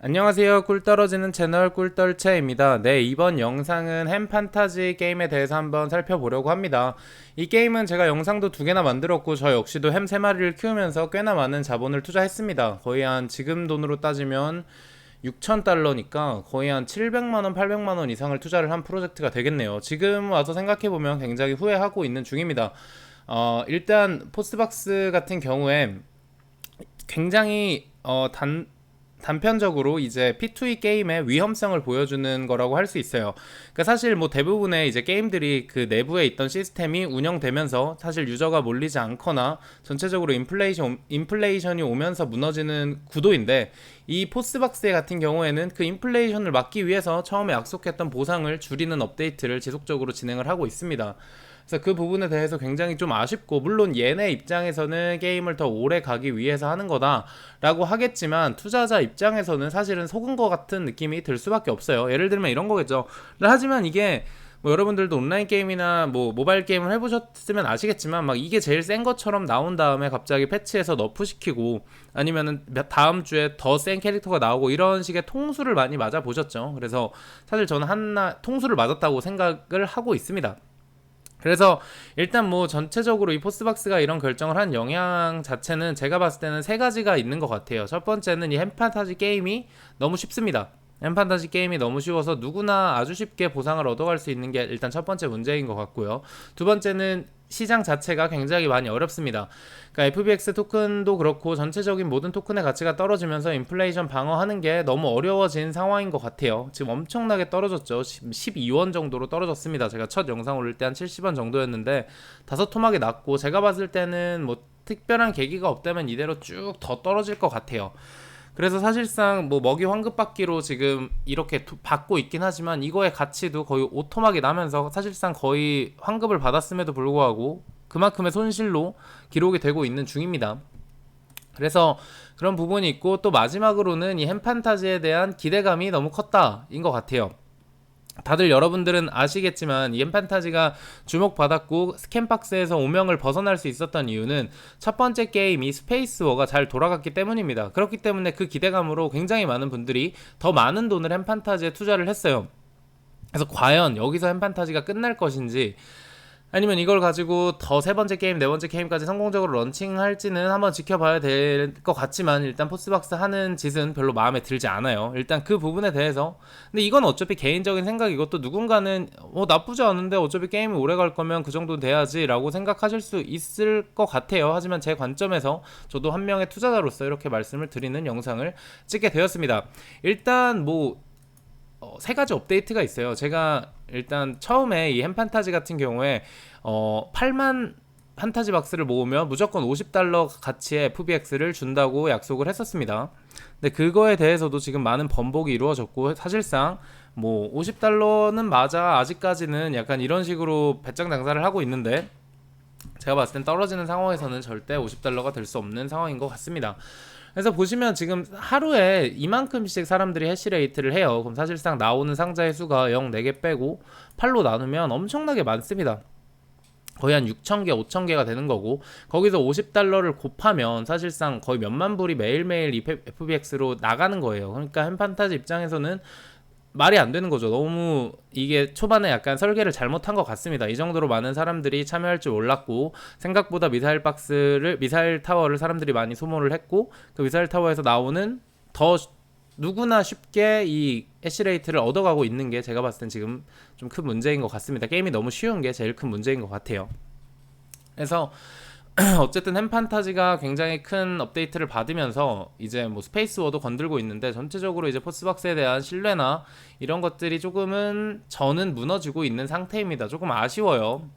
안녕하세요. 꿀 떨어지는 채널 꿀떨채입니다. 네, 이번 영상은 햄 판타지 게임에 대해서 한번 살펴보려고 합니다. 이 게임은 제가 영상도 두 개나 만들었고 저 역시도 햄세 마리를 키우면서 꽤나 많은 자본을 투자했습니다. 거의 한 지금 돈으로 따지면 6,000달러니까 거의 한 700만원, 800만원 이상을 투자를 한 프로젝트가 되겠네요. 지금 와서 생각해보면 굉장히 후회하고 있는 중입니다. 어, 일단 포스박스 같은 경우에 굉장히 어, 단, 단편적으로 이제 P2E 게임의 위험성을 보여주는 거라고 할 수 있어요. 그러니까 사실 뭐 대부분의 이제 게임들이 그 내부에 있던 시스템이 운영되면서 사실 유저가 몰리지 않거나 전체적으로 인플레이션 인플레이션이 오면서 무너지는 구도인데 이 포스박스 같은 경우에는 그 인플레이션을 막기 위해서 처음에 약속했던 보상을 줄이는 업데이트를 지속적으로 진행을 하고 있습니다. 그래서 그 부분에 대해서 굉장히 좀 아쉽고 물론 얘네 입장에서는 게임을 더 오래 가기 위해서 하는 거다라고 하겠지만 투자자 입장에서는 사실은 속은 것 같은 느낌이 들 수밖에 없어요. 예를 들면 이런 거겠죠. 하지만 이게 뭐 여러분들도 온라인 게임이나 뭐 모바일 게임을 해보셨으면 아시겠지만 막 이게 제일 센 것처럼 나온 다음에 갑자기 패치해서 너프 시키고 아니면은 다음 주에 더 센 캐릭터가 나오고 이런 식의 통수를 많이 맞아 보셨죠. 그래서 사실 저는 하나 통수를 맞았다고 생각을 하고 있습니다. 그래서 일단 뭐 전체적으로 이 포스박스가 이런 결정을 한 영향 자체는 제가 봤을 때는 세 가지가 있는 것 같아요. 첫 번째는 이 햄판타지 게임이 너무 쉽습니다. 햄판타지 게임이 너무 쉬워서 누구나 아주 쉽게 보상을 얻어갈 수 있는 게 일단 첫 번째 문제인 것 같고요. 두 번째는 시장 자체가 굉장히 많이 어렵습니다. 그러니까 FBX 토큰도 그렇고 전체적인 모든 토큰의 가치가 떨어지면서 인플레이션 방어하는 게 너무 어려워진 상황인 것 같아요. 지금 엄청나게 떨어졌죠. 12원 정도로 떨어졌습니다. 제가 첫 영상 올릴 때 한 70원 정도였는데 다섯 토막이 났고 제가 봤을 때는 뭐 특별한 계기가 없다면 이대로 쭉 더 떨어질 것 같아요. 그래서 사실상 뭐 먹이 환급 받기로 지금 이렇게 받고 있긴 하지만 이거의 가치도 거의 오토막이 나면서 사실상 거의 환급을 받았음에도 불구하고 그만큼의 손실로 기록이 되고 있는 중입니다. 그래서 그런 부분이 있고 또 마지막으로는 이 햄판타지에 대한 기대감이 너무 컸다인 것 같아요. 다들 여러분들은 아시겠지만 이엠판타지가 주목받았고 스캔박스에서 오명을 벗어날 수 있었던 이유는 첫 번째 게임이 스페이스워가 잘 돌아갔기 때문입니다. 그렇기 때문에 그 기대감으로 굉장히 많은 분들이 더 많은 돈을 햄판타지에 투자를 했어요. 그래서 과연 여기서 햄판타지가 끝날 것인지 아니면 이걸 가지고 더 세 번째 게임, 네 번째 게임까지 성공적으로 런칭할지는 한번 지켜봐야 될 것 같지만 일단 포스박스 하는 짓은 별로 마음에 들지 않아요. 일단 그 부분에 대해서 근데 이건 어차피 개인적인 생각이고 또 누군가는 어 나쁘지 않은데 어차피 게임이 오래 갈 거면 그 정도 돼야지라고 생각하실 수 있을 것 같아요. 하지만 제 관점에서 저도 한 명의 투자자로서 이렇게 말씀을 드리는 영상을 찍게 되었습니다. 일단 뭐 어, 세 가지 업데이트가 있어요. 제가 일단 처음에 이 햄판타지 같은 경우에 어, 8만 판타지 박스를 모으면 무조건 50달러 가치의 FBX를 준다고 약속을 했었습니다. 근데 그거에 대해서도 지금 많은 번복이 이루어졌고 사실상 뭐 50달러는 맞아 아직까지는 약간 이런 식으로 배짱 장사를 하고 있는데 제가 봤을 땐 떨어지는 상황에서는 절대 50달러가 될 수 없는 상황인 것 같습니다. 그래서 보시면 지금 하루에 이만큼씩 사람들이 해시레이트를 해요. 그럼 사실상 나오는 상자의 수가 0, 4개 빼고 8로 나누면 엄청나게 많습니다. 거의 한 6,000개, 5,000개가 되는 거고 거기서 50달러를 곱하면 사실상 거의 몇만 불이 매일매일 FBX로 나가는 거예요. 그러니까 햄판타지 입장에서는 말이 안 되는 거죠. 너무 이게 초반에 약간 설계를 잘못한 것 같습니다. 이 정도로 많은 사람들이 참여할 줄 몰랐고 생각보다 미사일 박스를 미사일 타워를 사람들이 많이 소모를 했고 그 미사일 타워에서 나오는 더 누구나 쉽게 이 애쉬레이트를 얻어가고 있는 게 제가 봤을 땐 지금 좀 큰 문제인 것 같습니다. 게임이 너무 쉬운 게 제일 큰 문제인 것 같아요. 그래서 어쨌든 햄판타지가 굉장히 큰 업데이트를 받으면서 이제 뭐 스페이스 워도 건들고 있는데 전체적으로 이제 포스박스에 대한 신뢰나 이런 것들이 조금은 저는 무너지고 있는 상태입니다. 조금 아쉬워요.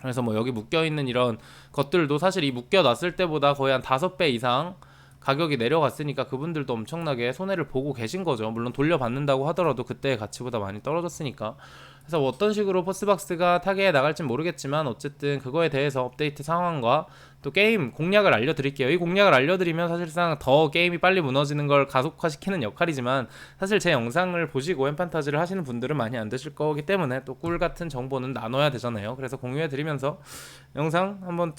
그래서 뭐 여기 묶여 있는 이런 것들도 사실 이 묶여 놨을 때보다 거의 한 다섯 배 이상 가격이 내려갔으니까 그분들도 엄청나게 손해를 보고 계신 거죠. 물론 돌려받는다고 하더라도 그때의 가치보다 많이 떨어졌으니까. 그래서 뭐 어떤 식으로 포스박스가 타겟에 나갈진 모르겠지만 어쨌든 그거에 대해서 업데이트 상황과 또 게임 공략을 알려드릴게요. 이 공략을 알려드리면 사실상 더 게임이 빨리 무너지는 걸 가속화시키는 역할이지만 사실 제 영상을 보시고 햄판타지를 하시는 분들은 많이 안 되실 거기 때문에 또 꿀 같은 정보는 나눠야 되잖아요. 그래서 공유해드리면서 영상 한번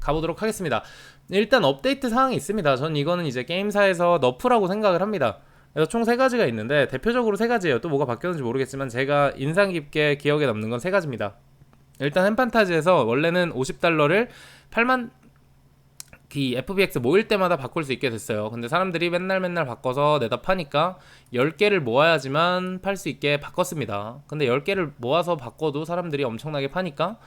가보도록 하겠습니다. 일단 업데이트 사항이 있습니다. 전 이거는 이제 게임사에서 너프라고 생각을 합니다. 그래서 총 세 가지가 있는데 대표적으로 세 가지예요. 또 뭐가 바뀌었는지 모르겠지만 제가 인상 깊게 기억에 남는 건 세 가지입니다. 일단 햄판타지에서 원래는 50달러를 8만 이 FBX 모일 때마다 바꿀 수 있게 됐어요. 근데 사람들이 맨날 맨날 바꿔서 내다 파니까 10개를 모아야지만 팔 수 있게 바꿨습니다. 근데 10개를 모아서 바꿔도 사람들이 엄청나게 파니까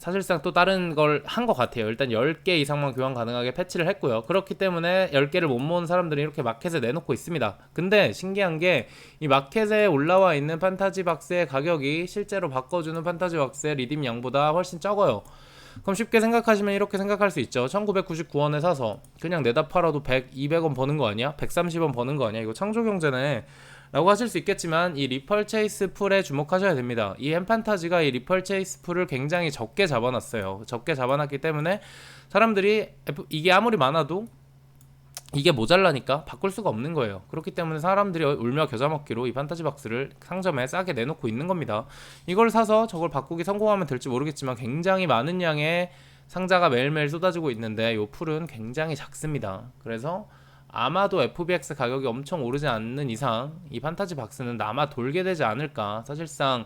사실상 또 다른 걸 한 것 같아요. 일단 10개 이상만 교환 가능하게 패치를 했고요. 그렇기 때문에 10개를 못 모은 사람들이 이렇게 마켓에 내놓고 있습니다. 근데 신기한 게 이 마켓에 올라와 있는 판타지 박스의 가격이 실제로 바꿔주는 판타지 박스의 리딤 양보다 훨씬 적어요. 그럼 쉽게 생각하시면 이렇게 생각할 수 있죠. 1999원에 사서 그냥 내다 팔아도 100, 200원 버는 거 아니야? 130원 버는 거 아니야? 이거 창조 경제네. 라고 하실 수 있겠지만 이 리펄체이스 풀에 주목하셔야 됩니다. 이 햄판타지가 이 리펄체이스 풀을 굉장히 적게 잡아놨어요. 적게 잡아놨기 때문에 사람들이 이게 아무리 많아도 이게 모자라니까 바꿀 수가 없는 거예요. 그렇기 때문에 사람들이 울며 겨자 먹기로 이 판타지 박스를 상점에 싸게 내놓고 있는 겁니다. 이걸 사서 저걸 바꾸기 성공하면 될지 모르겠지만 굉장히 많은 양의 상자가 매일매일 쏟아지고 있는데 요 풀은 굉장히 작습니다. 그래서 아마도 FBX 가격이 엄청 오르지 않는 이상 이 판타지 박스는 남아 돌게 되지 않을까. 사실상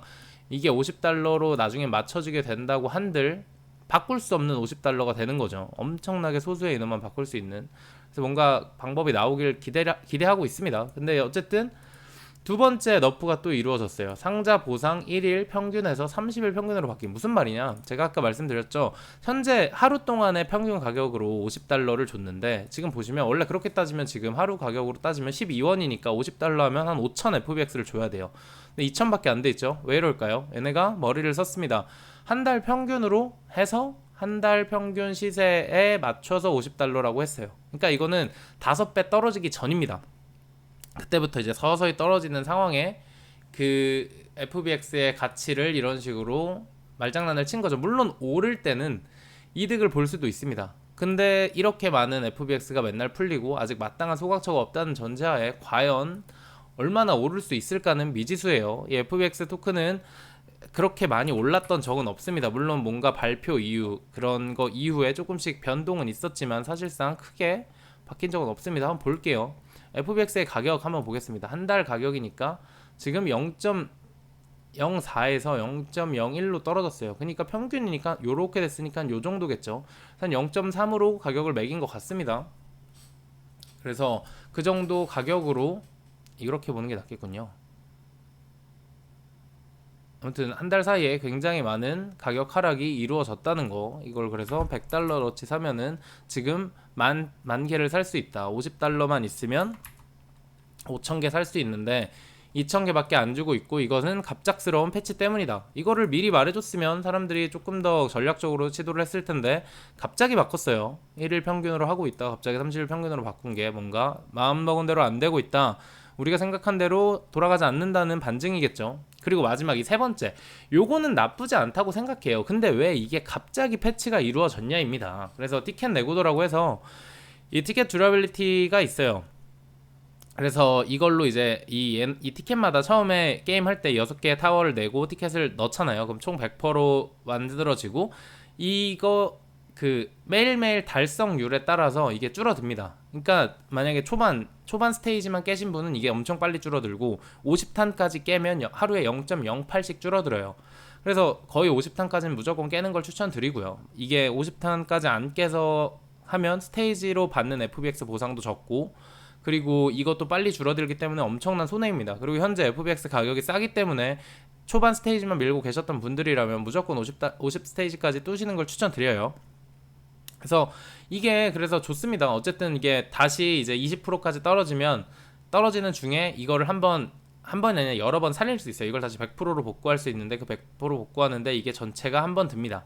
이게 50달러로 나중에 맞춰지게 된다고 한들 바꿀 수 없는 50달러가 되는 거죠. 엄청나게 소수의 인원만 바꿀 수 있는. 그래서 뭔가 방법이 나오길 기대 기대하고 있습니다. 근데 어쨌든 두 번째 너프가 또 이루어졌어요. 상자 보상 1일 평균에서 30일 평균으로 바뀐 무슨 말이냐? 제가 아까 말씀드렸죠. 현재 하루 동안의 평균 가격으로 50달러를 줬는데 지금 보시면 원래 그렇게 따지면 지금 하루 가격으로 따지면 12원이니까 50달러 하면 한 5,000 FBX를 줘야 돼요. 근데 2,000밖에 안 돼 있죠. 왜 이럴까요? 얘네가 머리를 썼습니다. 한 달 평균으로 해서 한달 평균 시세에 맞춰서 50달러라고 했어요. 그러니까 이거는 다섯 배 떨어지기 전입니다. 그때부터 이제 서서히 떨어지는 상황에 그 FBX의 가치를 이런 식으로 말장난을 친 거죠. 물론 오를 때는 이득을 볼 수도 있습니다. 근데 이렇게 많은 FBX가 맨날 풀리고 아직 마땅한 소각처가 없다는 전제하에 과연 얼마나 오를 수 있을까는 미지수예요. 이 FBX 토큰은 그렇게 많이 올랐던 적은 없습니다. 물론 뭔가 발표 이후 그런 거 이후에 조금씩 변동은 있었지만 사실상 크게 바뀐 적은 없습니다. 한번 볼게요. FBX의 가격 한번 보겠습니다. 한 달 가격이니까 지금 0.04에서 0.01로 떨어졌어요. 그러니까 평균이니까 요렇게 됐으니까 요 정도겠죠. 한 0.3으로 가격을 매긴 것 같습니다. 그래서 그 정도 가격으로 이렇게 보는 게 낫겠군요. 아무튼 한 달 사이에 굉장히 많은 가격 하락이 이루어졌다는 거 이걸 그래서 100달러어치 사면은 지금 만, 만 개를 살 수 있다. 50달러만 있으면 5,000개 살 수 있는데 2,000개밖에 안 주고 있고 이것은 갑작스러운 패치 때문이다. 이거를 미리 말해줬으면 사람들이 조금 더 전략적으로 시도를 했을 텐데 갑자기 바꿨어요. 1일 평균으로 하고 있다. 갑자기 30일 평균으로 바꾼 게 뭔가 마음먹은 대로 안 되고 있다. 우리가 생각한 대로 돌아가지 않는다는 반증이겠죠. 그리고 마지막 이 세 번째. 요거는 나쁘지 않다고 생각해요. 근데 왜 이게 갑자기 패치가 이루어졌냐입니다. 그래서 티켓 내구도라고 해서 이 티켓 듀라빌리티가 있어요. 그래서 이걸로 이제 이, 이 티켓마다 처음에 게임 할 때 6개의 타워를 내고 티켓을 넣잖아요. 그럼 총 100%로 만들어지고 이거 그 매일매일 달성률에 따라서 이게 줄어듭니다. 그러니까 만약에 초반 초반 스테이지만 깨신 분은 이게 엄청 빨리 줄어들고 50탄까지 깨면 여- 하루에 0.08씩 줄어들어요. 그래서 거의 50탄까지는 무조건 깨는 걸 추천드리고요. 이게 50탄까지 안 깨서 하면 스테이지로 받는 FBX 보상도 적고 그리고 이것도 빨리 줄어들기 때문에 엄청난 손해입니다. 그리고 현재 FBX 가격이 싸기 때문에 초반 스테이지만 밀고 계셨던 분들이라면 무조건 50, 50 스테이지까지 뚜시는 걸 추천드려요. 그래서 이게 그래서 좋습니다. 어쨌든 이게 다시 이제 20%까지 떨어지면 떨어지는 중에 이거를 한번 한 번이 아니라 여러 번 살릴 수 있어요. 이걸 다시 100%로 복구할 수 있는데 그 100% 복구하는데 이게 전체가 한 번 듭니다.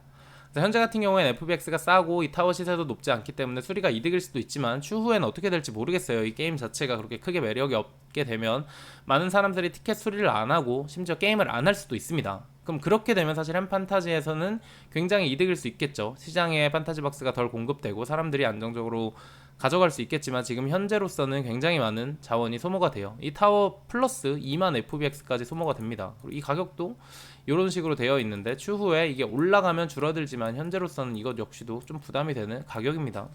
현재 같은 경우엔 FBX가 싸고 이 타워 시세도 높지 않기 때문에 수리가 이득일 수도 있지만 추후에는 어떻게 될지 모르겠어요. 이 게임 자체가 그렇게 크게 매력이 없게 되면 많은 사람들이 티켓 수리를 안 하고 심지어 게임을 안 할 수도 있습니다. 그럼 그렇게 되면 사실 햄판타지에서는 굉장히 이득일 수 있겠죠. 시장에 판타지 박스가 덜 공급되고 사람들이 안정적으로 가져갈 수 있겠지만 지금 현재로서는 굉장히 많은 자원이 소모가 돼요. 이 타워 플러스 2만 FBX까지 소모가 됩니다. 그리고 이 가격도 이런 식으로 되어 있는데 추후에 이게 올라가면 줄어들지만 현재로서는 이것 역시도 좀 부담이 되는 가격입니다.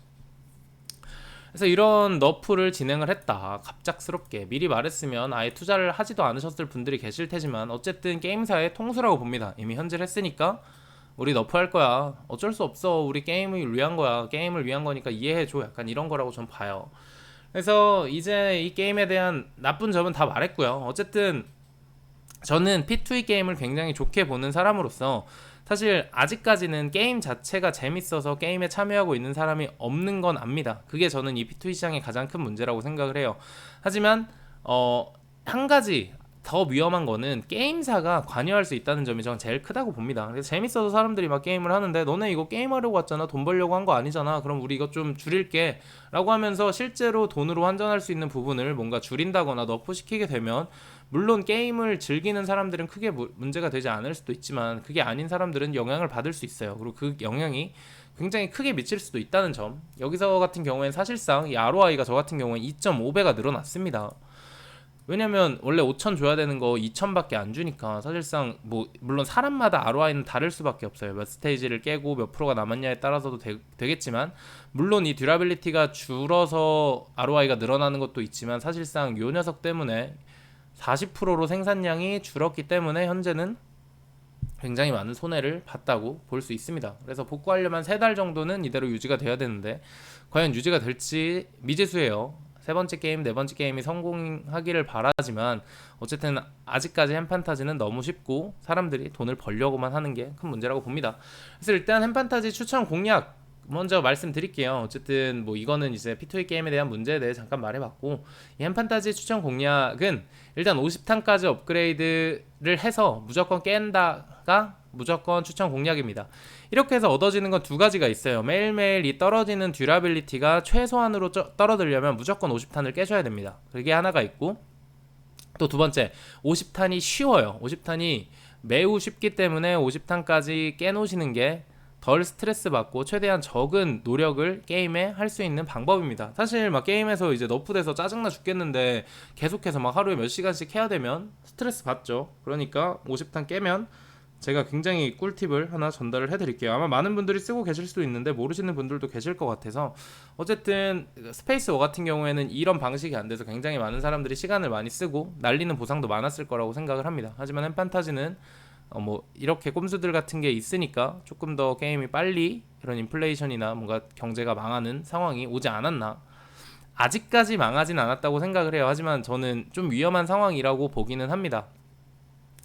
그래서 이런 너프를 진행을 했다. 갑작스럽게 미리 말했으면 아예 투자를 하지도 않으셨을 분들이 계실 테지만 어쨌든 게임사의 통수라고 봅니다. 이미 현질 했으니까 우리 너프 할 거야. 어쩔 수 없어. 우리 게임을 위한 거야. 게임을 위한 거니까 이해해 줘. 약간 이런 거라고 전 봐요. 그래서 이제 이 게임에 대한 나쁜 점은 다 말했고요. 어쨌든 저는 P2E 게임을 굉장히 좋게 보는 사람으로서 사실 아직까지는 게임 자체가 재밌어서 게임에 참여하고 있는 사람이 없는 건 압니다. 그게 저는 이 P2E 시장의 가장 큰 문제라고 생각을 해요. 하지만 어, 한 가지 더 위험한 거는 게임사가 관여할 수 있다는 점이 저는 제일 크다고 봅니다. 그래서 재밌어서 사람들이 막 게임을 하는데 너네 이거 게임하려고 왔잖아. 돈 벌려고 한 거 아니잖아. 그럼 우리 이거 좀 줄일게. 라고 하면서 실제로 돈으로 환전할 수 있는 부분을 뭔가 줄인다거나 너프시키게 되면 물론 게임을 즐기는 사람들은 크게 무- 문제가 되지 않을 수도 있지만 그게 아닌 사람들은 영향을 받을 수 있어요. 그리고 그 영향이 굉장히 크게 미칠 수도 있다는 점. 여기서 같은 경우엔 사실상 이 ROI가 저 같은 경우엔 2.5배가 늘어났습니다. 왜냐면 원래 5천 줘야 되는 거 2천밖에 안 주니까 사실상 뭐 물론 사람마다 ROI는 다를 수밖에 없어요. 몇 스테이지를 깨고 몇 프로가 남았냐에 따라서도 되, 되겠지만 물론 이 듀라빌리티가 줄어서 ROI가 늘어나는 것도 있지만 사실상 요 녀석 때문에 40%로 생산량이 줄었기 때문에 현재는 굉장히 많은 손해를 봤다고 볼 수 있습니다. 그래서 복구하려면 세 달 정도는 이대로 유지가 돼야 되는데 과연 유지가 될지 미지수예요. 세 번째 게임, 네 번째 게임이 성공하기를 바라지만 어쨌든 아직까지 햄판타지는 너무 쉽고 사람들이 돈을 벌려고만 하는 게 큰 문제라고 봅니다. 그래서 일단 햄판타지 추천 공략 먼저 말씀드릴게요. 어쨌든 뭐 이거는 이제 P2E 게임에 대한 문제에 대해 잠깐 말해봤고 이 햄판타지 추천 공략은 일단 50탄까지 업그레이드를 해서 무조건 깬다가 무조건 추천 공략입니다. 이렇게 해서 얻어지는 건 두 가지가 있어요. 매일매일 이 떨어지는 듀라빌리티가 최소한으로 쪄- 떨어지려면 무조건 50탄을 깨셔야 됩니다. 그게 하나가 있고 또 두 번째 50탄이 쉬워요. 50탄이 매우 쉽기 때문에 50탄까지 깨놓으시는 게 덜 스트레스 받고 최대한 적은 노력을 게임에 할 수 있는 방법입니다. 사실 막 게임에서 이제 너프돼서 짜증나 죽겠는데 계속해서 막 하루에 몇 시간씩 해야 되면 스트레스 받죠. 그러니까 50탄 깨면 제가 굉장히 꿀팁을 하나 전달을 해드릴게요. 아마 많은 분들이 쓰고 계실 수도 있는데 모르시는 분들도 계실 것 같아서 어쨌든 스페이스 워 같은 경우에는 이런 방식이 안 돼서 굉장히 많은 사람들이 시간을 많이 쓰고 날리는 보상도 많았을 거라고 생각을 합니다. 하지만 햄판타지는 어 뭐 이렇게 꼼수들 같은 게 있으니까 조금 더 게임이 빨리 이런 인플레이션이나 뭔가 경제가 망하는 상황이 오지 않았나 아직까지 망하진 않았다고 생각을 해요. 하지만 저는 좀 위험한 상황이라고 보기는 합니다.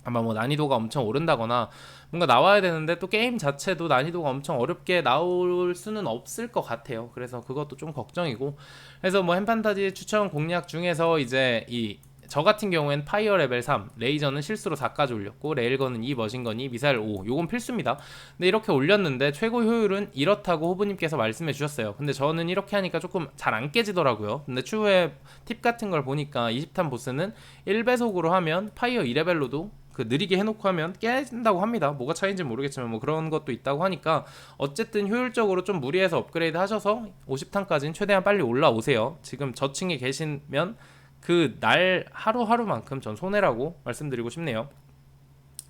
아마 뭐 난이도가 엄청 오른다거나 뭔가 나와야 되는데 또 게임 자체도 난이도가 엄청 어렵게 나올 수는 없을 것 같아요. 그래서 그것도 좀 걱정이고. 그래서 뭐 햄판타지 추천 공략 중에서 이제 이 저 같은 경우엔 파이어 레벨 3, 레이저는 실수로 4까지 올렸고 레일건은 2, 머신건이 2, 미사일 5. 요건 필수입니다. 근데 이렇게 올렸는데 최고 효율은 이렇다고 호부님께서 말씀해 주셨어요. 근데 저는 이렇게 하니까 조금 잘 안 깨지더라고요. 근데 추후에 팁 같은 걸 보니까 20탄 보스는 1배속으로 하면 파이어 2레벨로도 그 느리게 해놓고 하면 깨진다고 합니다. 뭐가 차이인지 모르겠지만 뭐 그런 것도 있다고 하니까 어쨌든 효율적으로 좀 무리해서 업그레이드 하셔서 50탄까지는 최대한 빨리 올라오세요. 지금 저층에 계시면 그 날 하루하루만큼 전 손해라고 말씀드리고 싶네요.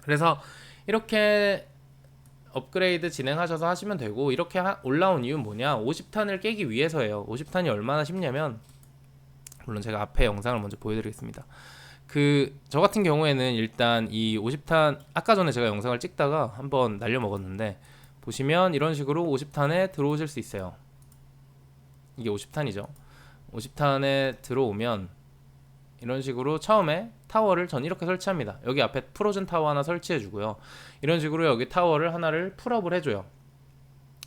그래서 이렇게 업그레이드 진행하셔서 하시면 되고 이렇게 하- 올라온 이유는 뭐냐? 50탄을 깨기 위해서예요. 50탄이 얼마나 쉽냐면 물론 제가 앞에 영상을 먼저 보여드리겠습니다. 그 저 같은 경우에는 일단 이 50탄 아까 전에 제가 영상을 찍다가 한번 날려 먹었는데 보시면 이런 식으로 50탄에 들어오실 수 있어요. 이게 50탄이죠. 50탄에 들어오면 이런 식으로 처음에 타워를 전 이렇게 설치합니다. 여기 앞에 프로즌 타워 하나 설치해 주고요. 이런 식으로 여기 타워를 하나를 풀업을 해줘요.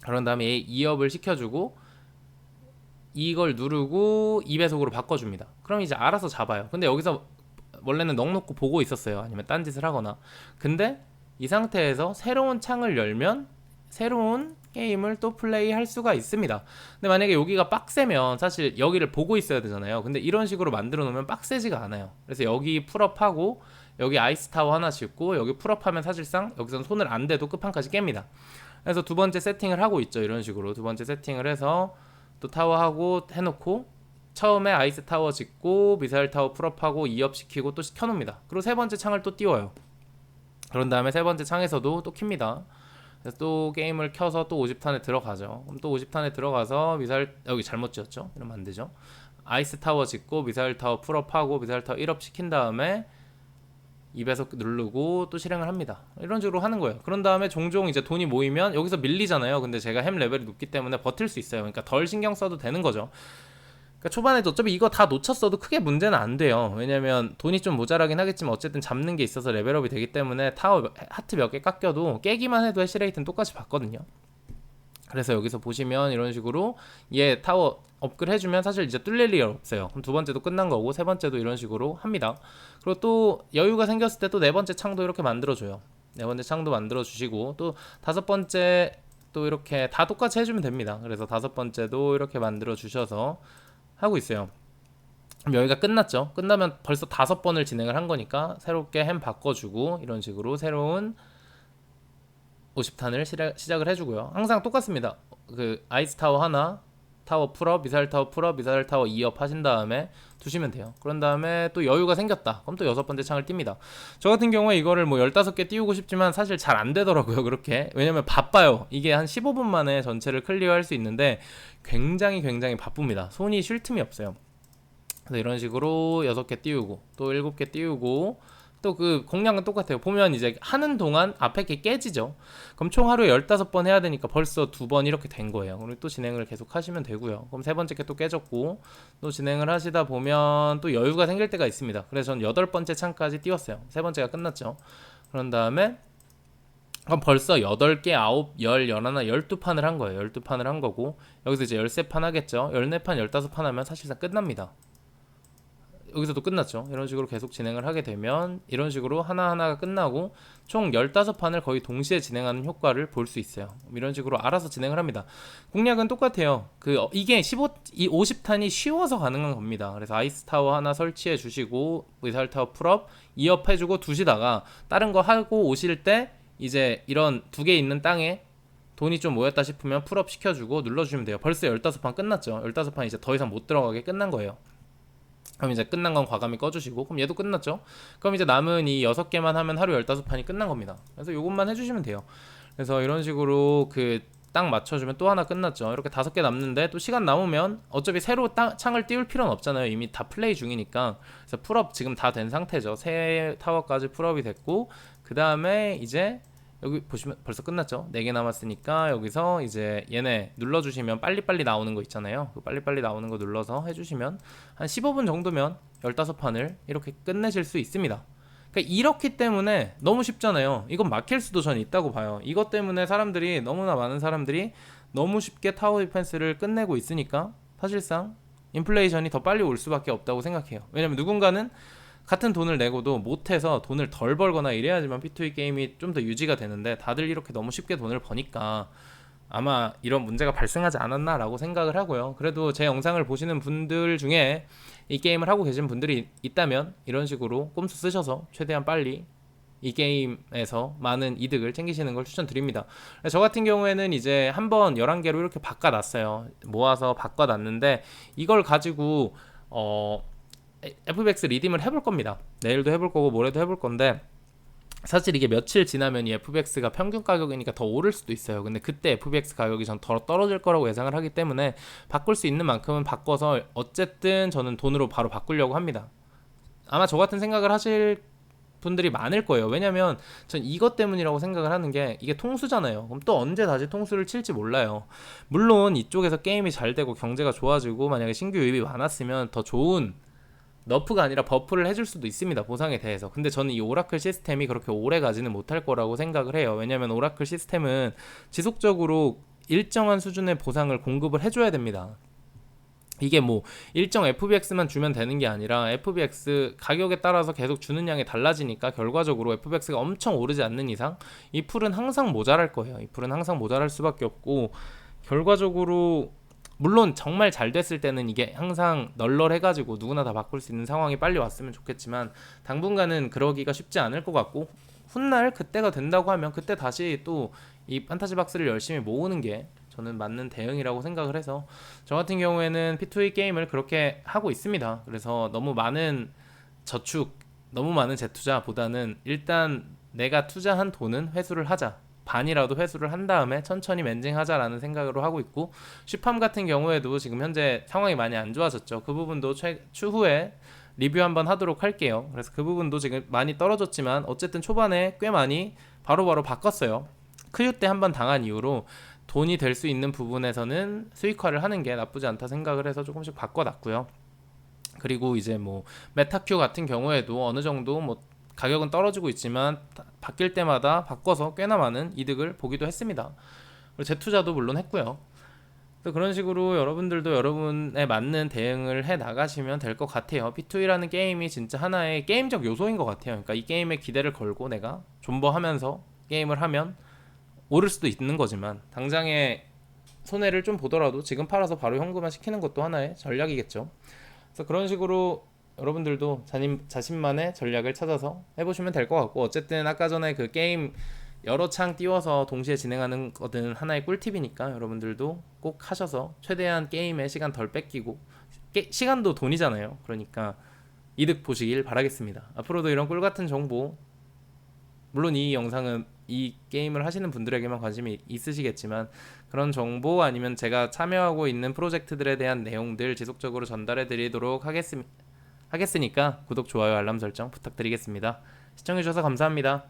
그런 다음에 2업을 시켜주고 이걸 누르고 2배속으로 바꿔줍니다. 그럼 이제 알아서 잡아요. 근데 여기서 원래는 넉넉고 보고 있었어요. 아니면 딴짓을 하거나. 근데 이 상태에서 새로운 창을 열면 새로운 게임을 또 플레이할 수가 있습니다. 근데 만약에 여기가 빡세면 사실 여기를 보고 있어야 되잖아요. 근데 이런 식으로 만들어 놓으면 빡세지가 않아요. 그래서 여기 풀업하고 여기 아이스 타워 하나 짓고 여기 풀업하면 사실상 여기선 손을 안 대도 끝판까지 깹니다. 그래서 두 번째 세팅을 하고 있죠. 이런 식으로 두 번째 세팅을 해서 또 타워 하고 해놓고 처음에 아이스 타워 짓고 미사일 타워 풀업하고 2업 시키고 또 켜놓습니다. 그리고 세 번째 창을 또 띄워요. 그런 다음에 세 번째 창에서도 또 킵니다. 그래서 또 게임을 켜서 또 50탄에 들어가죠. 그럼 또 50탄에 들어가서 미사일 여기 잘못 지었죠. 이러면 안 되죠. 아이스 타워 짓고 미사일 타워 풀업하고 미사일 타워 1업 시킨 다음에 2배속 누르고 또 실행을 합니다. 이런 식으로 하는 거예요. 그런 다음에 종종 이제 돈이 모이면 여기서 밀리잖아요. 근데 제가 햄 레벨이 높기 때문에 버틸 수 있어요. 그러니까 덜 신경 써도 되는 거죠. 그러니까 초반에도 어차피 이거 다 놓쳤어도 크게 문제는 안 돼요. 왜냐면 돈이 좀 모자라긴 하겠지만 어쨌든 잡는 게 있어서 레벨업이 되기 때문에 타워 몇- 하트 몇 개 깎여도 깨기만 해도 해시레이트는 똑같이 받거든요. 그래서 여기서 보시면 이런 식으로 얘 타워 업글 해주면 사실 이제 뚫릴 일 없어요. 그럼 두 번째도 끝난 거고 세 번째도 이런 식으로 합니다. 그리고 또 여유가 생겼을 때 또 네 번째 창도 이렇게 만들어줘요. 네 번째 창도 만들어 주시고 또 다섯 번째 또 이렇게 다 똑같이 해주면 됩니다. 그래서 다섯 번째도 이렇게 만들어 주셔서 하고 있어요. 그럼 여기가 끝났죠. 끝나면 벌써 다섯 번을 진행을 한 거니까 새롭게 햄 바꿔주고 이런 식으로 새로운 50탄을 시작을 해주고요. 항상 똑같습니다. 그 아이스 타워 하나, 타워 풀업, 미사일 타워 풀업, 미사일 타워 2업 하신 다음에 두시면 돼요. 그런 다음에 또 여유가 생겼다. 그럼 또 여섯 번째 창을 띱니다. 저 같은 경우에 이거를 뭐 15개 띄우고 싶지만 사실 잘 안 되더라고요. 그렇게. 왜냐면 바빠요. 이게 한 15분 만에 전체를 클리어할 수 있는데 굉장히 굉장히 바쁩니다. 손이 쉴 틈이 없어요. 그래서 이런 식으로 여섯 개 띄우고 또 일곱 개 띄우고 또 그 공략은 똑같아요. 보면 이제 하는 동안 앞에 게 깨지죠. 그럼 총 하루에 15번 해야 되니까 벌써 두 번 이렇게 된 거예요. 그럼 또 진행을 계속 하시면 되고요. 그럼 세 번째 게 또 깨졌고 또 진행을 하시다 보면 또 여유가 생길 때가 있습니다. 그래서 전 여덟 번째 창까지 띄웠어요. 세 번째가 끝났죠. 그런 다음에 그럼 벌써 8개, 9, 10, 11, 12판을 한 거예요. 12판을 한 거고 여기서 이제 13판 하겠죠. 14판, 15판 하면 사실상 끝납니다. 여기서도 끝났죠. 이런 식으로 계속 진행을 하게 되면 이런 식으로 하나하나가 끝나고 총 15판을 거의 동시에 진행하는 효과를 볼 수 있어요. 이런 식으로 알아서 진행을 합니다. 공략은 똑같아요. 그 어, 이게 15, 이 50탄이 쉬워서 가능한 겁니다. 그래서 아이스 타워 하나 설치해 주시고 미사일 타워 풀업 2업 해주고 두시다가 다른 거 하고 오실 때 이제 이런 두 개 있는 땅에 돈이 좀 모였다 싶으면 풀업 시켜주고 눌러주시면 돼요. 벌써 15판 끝났죠. 15판 이제 더 이상 못 들어가게 끝난 거예요. 그럼 이제 끝난 건 과감히 꺼주시고 그럼 얘도 끝났죠? 그럼 이제 남은 이 여섯 개만 하면 하루 15판이 끝난 겁니다. 그래서 요것만 해주시면 돼요. 그래서 이런 식으로 그 딱 맞춰주면 또 하나 끝났죠. 이렇게 다섯 개 남는데 또 시간 남으면 어차피 새로 땅, 창을 띄울 필요는 없잖아요. 이미 다 플레이 중이니까. 그래서 풀업 지금 다 된 상태죠. 새 타워까지 풀업이 됐고 그 다음에 이제 여기 보시면 벌써 끝났죠? 4개 남았으니까 여기서 이제 얘네 눌러주시면 빨리빨리 나오는 거 있잖아요. 그 빨리빨리 나오는 거 눌러서 해주시면 한 15분 정도면 15판을 이렇게 끝내실 수 있습니다. 그러니까 이렇기 때문에 너무 쉽잖아요. 이건 막힐 수도 전 있다고 봐요. 이것 때문에 사람들이 너무나 많은 사람들이 너무 쉽게 타워 디펜스를 끝내고 있으니까 사실상 인플레이션이 더 빨리 올 수밖에 없다고 생각해요. 왜냐면 누군가는 같은 돈을 내고도 못해서 돈을 덜 벌거나 이래야지만 P2E 게임이 좀 더 유지가 되는데 다들 이렇게 너무 쉽게 돈을 버니까 아마 이런 문제가 발생하지 않았나라고 생각을 하고요. 그래도 제 영상을 보시는 분들 중에 이 게임을 하고 계신 분들이 있다면 이런 식으로 꼼수 쓰셔서 최대한 빨리 이 게임에서 많은 이득을 챙기시는 걸 추천드립니다. 저 같은 경우에는 이제 한번 11개로 이렇게 바꿔놨어요. 모아서 바꿔놨는데 이걸 가지고 어 FBX 리딤을 해볼 겁니다. 내일도 해볼 거고 모레도 해볼 건데 사실 이게 며칠 지나면 이 FBX가 평균 가격이니까 더 오를 수도 있어요. 근데 그때 FBX 가격이 전 더 떨어질 거라고 예상을 하기 때문에 바꿀 수 있는 만큼은 바꿔서 어쨌든 저는 돈으로 바로 바꾸려고 합니다. 아마 저 같은 생각을 하실 분들이 많을 거예요. 왜냐면 전 이것 때문이라고 생각을 하는 게 이게 통수잖아요. 그럼 또 언제 다시 통수를 칠지 몰라요. 물론 이쪽에서 게임이 잘 되고 경제가 좋아지고 만약에 신규 유입이 많았으면 더 좋은 너프가 아니라 버프를 해줄 수도 있습니다. 보상에 대해서. 근데 저는 이 오라클 시스템이 그렇게 오래 가지는 못할 거라고 생각을 해요. 왜냐하면 오라클 시스템은 지속적으로 일정한 수준의 보상을 공급을 해줘야 됩니다. 이게 뭐 일정 FBX만 주면 되는 게 아니라 FBX 가격에 따라서 계속 주는 양이 달라지니까 결과적으로 FBX가 엄청 오르지 않는 이상 이 풀은 항상 모자랄 거예요. 이 풀은 항상 모자랄 수밖에 없고 결과적으로 물론 정말 잘 됐을 때는 이게 항상 널널해가지고 누구나 다 바꿀 수 있는 상황이 빨리 왔으면 좋겠지만 당분간은 그러기가 쉽지 않을 것 같고 훗날 그때가 된다고 하면 그때 다시 또 이 판타지 박스를 열심히 모으는 게 저는 맞는 대응이라고 생각을 해서 저 같은 경우에는 P2E 게임을 그렇게 하고 있습니다. 그래서 너무 많은 저축, 너무 많은 재투자보다는 일단 내가 투자한 돈은 회수를 하자. 반이라도 회수를 한 다음에 천천히 멘징하자라는 생각으로 하고 있고 슈팜 같은 경우에도 지금 현재 상황이 많이 안 좋아졌죠. 그 부분도 최, 추후에 리뷰 한번 하도록 할게요. 그래서 그 부분도 지금 많이 떨어졌지만 어쨌든 초반에 꽤 많이 바로바로 바꿨어요. 크유 때 한번 당한 이후로 돈이 될 수 있는 부분에서는 수익화를 하는 게 나쁘지 않다 생각을 해서 조금씩 바꿔놨고요. 그리고 이제 뭐 메타큐 같은 경우에도 어느 정도 뭐 가격은 떨어지고 있지만 다- 바뀔 때마다 바꿔서 꽤나 많은 이득을 보기도 했습니다. 그리고 재투자도 물론 했고요. 그래서 그런 식으로 여러분들도 여러분에 맞는 대응을 해 나가시면 될 것 같아요. P2E라는 게임이 진짜 하나의 게임적 요소인 것 같아요. 그러니까 이 게임에 기대를 걸고 내가 존버하면서 게임을 하면 오를 수도 있는 거지만 당장에 손해를 좀 보더라도 지금 팔아서 바로 현금화 시키는 것도 하나의 전략이겠죠. 그래서 그런 식으로 여러분들도 자님, 자신만의 전략을 찾아서 해보시면 될 것 같고 어쨌든 아까 전에 그 게임 여러 창 띄워서 동시에 진행하는 것은 하나의 꿀팁이니까 여러분들도 꼭 하셔서 최대한 게임에 시간 덜 뺏기고 게- 시간도 돈이잖아요. 그러니까 이득 보시길 바라겠습니다. 앞으로도 이런 꿀 같은 정보 물론 이 영상은 이 게임을 하시는 분들에게만 관심이 있으시겠지만 그런 정보 아니면 제가 참여하고 있는 프로젝트들에 대한 내용들 지속적으로 전달해 드리도록 하겠습, 하겠으니까 구독, 좋아요, 알람 설정 부탁드리겠습니다. 시청해 주셔서 감사합니다.